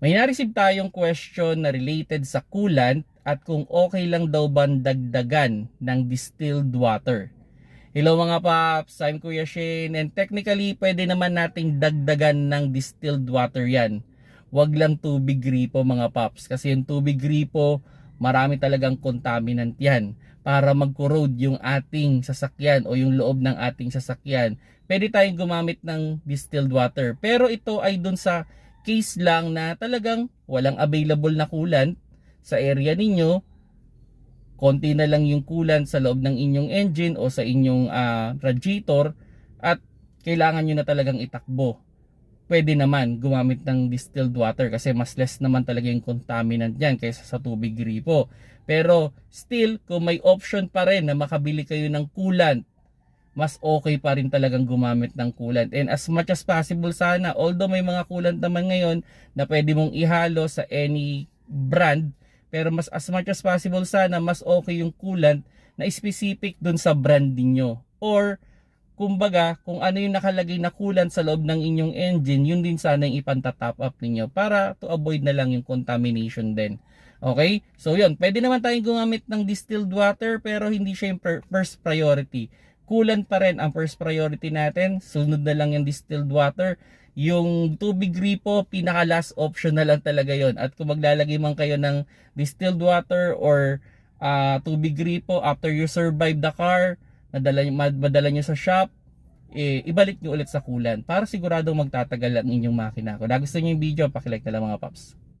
May na-receive tayong question na related sa coolant at kung okay lang daw ba dagdagan ng distilled water. Hello mga paps, I'm Kuya Shane and technically pwede naman nating dagdagan ng distilled water yan. Huwag lang tubig gripo mga paps kasi yung tubig gripo marami talagang contaminant yan para mag-corrode yung ating sasakyan o yung loob ng ating sasakyan. Pwede tayong gumamit ng distilled water pero ito ay dun sa case lang na talagang walang available na coolant sa area ninyo, konti na lang yung coolant sa loob ng inyong engine o sa inyong ah, radiator at kailangan nyo na talagang itakbo. Pwede naman gumamit ng distilled water kasi mas less naman talaga yung contaminant yan kaysa sa tubig gripo. Pero still, kung may option pa rin na makabili kayo ng coolant mas okay pa rin talagang gumamit ng coolant. And as much as possible sana, although may mga coolant naman ngayon na pwede mong ihalo sa any brand, pero mas as much as possible sana, mas okay yung coolant na specific dun sa brand ninyo. Or, kumbaga, kung ano yung nakalagay na coolant sa loob ng inyong engine, yun din sana yung ipanta-top up ninyo para to avoid na lang yung contamination din. Okay? So yun, pwede naman tayong gumamit ng distilled water pero hindi siya yung first priority coolant pa rin ang first priority natin. Sunod na lang yung distilled water. Yung tubig gripo, pinaka last option na lang talaga yon At kung maglalagay man kayo ng distilled water or ah, tubig gripo after you survive the car, madala, mad- madala nyo sa shop, eh, ibalik nyo ulit sa coolant para siguradong magtatagal ang inyong makina. Kung nagustuhan nyo yung video, pakilike na lang mga paps.